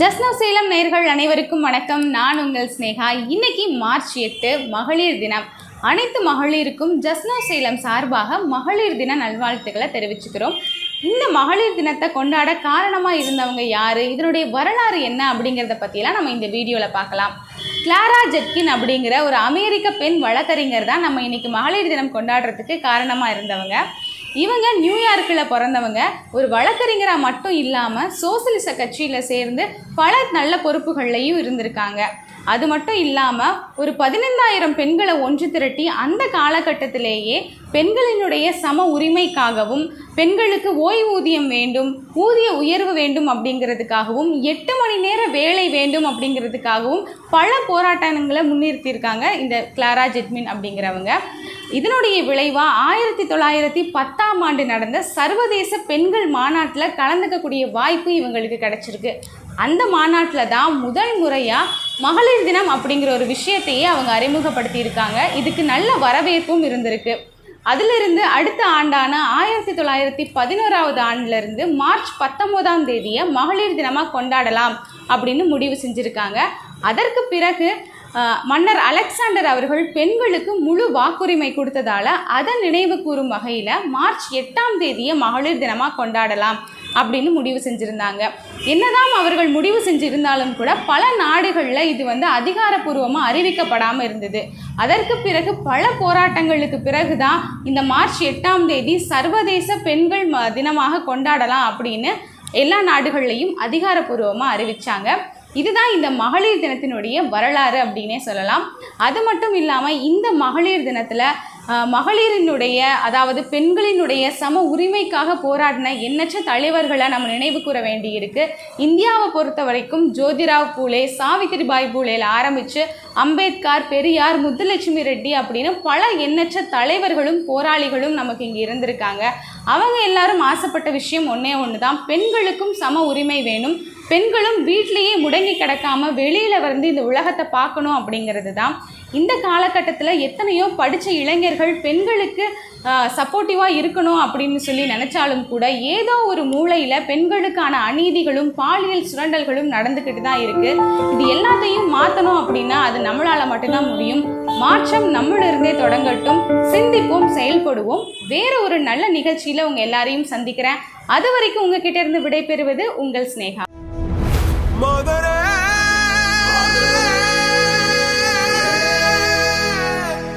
ஜஸ்னோ சேலம் நேர்கள் அனைவருக்கும் வணக்கம். நான் உங்கள் ஸ்னேகா இன்னைக்கு மார்ச் எட்டு மகளிர் தினம். அனைத்து மகளிருக்கும் ஜஸ்னோ சேலம் சார்பாக மகளிர் தின நல்வாழ்த்துக்களை தெரிவிச்சுக்கிறோம். இந்த மகளிர் தினத்தை கொண்டாட காரணமாக இருந்தவங்க யார்? இதனுடைய வரலாறு என்ன அப்படிங்கிறத பற்றியெல்லாம் நம்ம இந்த வீடியோவில் பார்க்கலாம். கிளாரா ஜெட்கின் அப்படிங்கிற ஒரு அமெரிக்க பெண் வழக்கறிஞர் தான் நம்ம இன்றைக்கி மகளிர் தினம் கொண்டாடுறதுக்கு காரணமாக இருந்தவங்க. இவங்க நியூயார்க்கில் பிறந்தவங்க ஒரு வழக்கறிஞராக மட்டும் இல்லாமல் சோசியலிச கட்சியில் சேர்ந்து பல நல்ல பொறுப்புகள்லையும் இருந்திருக்காங்க. அது மட்டும் இல்லாமல் ஒரு பதினைந்தாயிரம் பெண்களை ஒன்று திரட்டி அந்த காலகட்டத்திலேயே பெண்களினுடைய சம உரிமைக்காகவும் பெண்களுக்கு ஓய்வூதியம் வேண்டும் ஊதிய உயர்வு வேண்டும் அப்படிங்கிறதுக்காகவும் எட்டு மணி நேர வேலை வேண்டும் அப்படிங்கிறதுக்காகவும் பல போராட்டங்களை முன்னிறுத்தியிருக்காங்க இந்த கிளாரா ஜெட்மின் அப்படிங்கிறவங்க. இதனுடைய விளைவாக ஆயிரத்தி தொள்ளாயிரத்தி பத்தாம் ஆண்டு நடந்த சர்வதேச பெண்கள் மாநாட்டில் கலந்துக்கக்கூடிய வாய்ப்பு இவங்களுக்கு கிடச்சிருக்கு. அந்த மாநாட்டில் தான் முதல் முறையாக மகளிர் தினம் அப்படிங்கிற ஒரு விஷயத்தையே அவங்க அறிமுகப்படுத்தியிருக்காங்க. இதுக்கு நல்ல வரவேற்பும் இருந்திருக்கு. அதிலிருந்து அடுத்த ஆண்டான ஆயிரத்தி தொள்ளாயிரத்தி பதினோராவது ஆண்டிலிருந்து மார்ச் பத்தொம்போதாம் தேதியை மகளிர் தினமாக கொண்டாடலாம் அப்படின்னு முடிவு செஞ்சுருக்காங்க. அதற்கு பிறகு மன்னர் அலெக்சாண்டர் அவர்கள் பெண்களுக்கு முழு வாக்குரிமை கொடுத்ததால அதை நினைவு கூறும் வகையில் மார்ச் எட்டாம் தேதியை மகளிர் தினமாக கொண்டாடலாம். அப்படின்னு முடிவு செஞ்சுருந்தாங்க. என்னதான் அவர்கள் முடிவு செஞ்சிருந்தாலும் கூட பல நாடுகளில் இது வந்து அதிகாரப்பூர்வமாக அறிவிக்கப்படாமல் இருந்தது. அதற்கு பிறகு பல போராட்டங்களுக்கு பிறகு தான் இந்த மார்ச் எட்டாம் தேதி சர்வதேச பெண்கள் ம- தினமாக கொண்டாடலாம் அப்படின்னு எல்லா நாடுகள்லையும் அதிகாரப்பூர்வமாக அறிவித்தாங்க இதுதான் இந்த மகளிர் தினத்தினுடைய வரலாறு அப்படின்னே சொல்லலாம். அது மட்டும் இல்லாமல் இந்த மகளிர் தினத்தில் மகளிரினுடைய அதாவது பெண்களினுடைய சம உரிமைக்காக போராடின எண்ணற்ற தலைவர்களை நம்ம நினைவு கூற வேண்டியிருக்கு. இந்தியாவை பொறுத்த வரைக்கும் ஜோதிராவ் பூலே சாவித்திரிபாய் பூலேல ஆரம்பித்து அம்பேத்கர் பெரியார் முத்துலட்சுமி ரெட்டி அப்படின்னு பல எண்ணற்ற தலைவர்களும் போராளிகளும் நமக்கு இங்கே இருந்திருக்காங்க. அவங்க எல்லாரும் ஆசைப்பட்ட விஷயம் ஒன்றே ஒன்று தான் பெண்களுக்கும் சம உரிமை வேணும். பெண்களும் வீட்லேயே முடங்கி கிடக்காம வெளியில் வந்து இந்த உலகத்தை பார்க்கணும் அப்படிங்கிறது தான் இந்த காலகட்டத்தில் எத்தனையோ படித்த இளைஞர்கள் பெண்களுக்கு சப்போர்ட்டிவாக இருக்கணும் அப்படின்னு சொல்லி நினச்சாலும் கூட ஏதோ ஒரு மூலையில் பெண்களுக்கான அநீதிகளும் பாலியல் சுரண்டல்களும் நடந்துக்கிட்டு தான் இருக்குது இது எல்லாத்தையும் மாற்றணும் அப்படின்னா அது நம்மளால் மட்டும்தான் முடியும். மாற்றம் நம்மளிருந்தே தொடங்கட்டும். சிந்திப்போம் செயல்படுவோம். வேற ஒரு நல்ல நிகழ்ச்சியில் உங்கள் எல்லாரையும் சந்திக்கிறேன். அது வரைக்கும் உங்ககிட்ட இருந்து விடைபெறுவது உங்கள் ஸ்னேகா.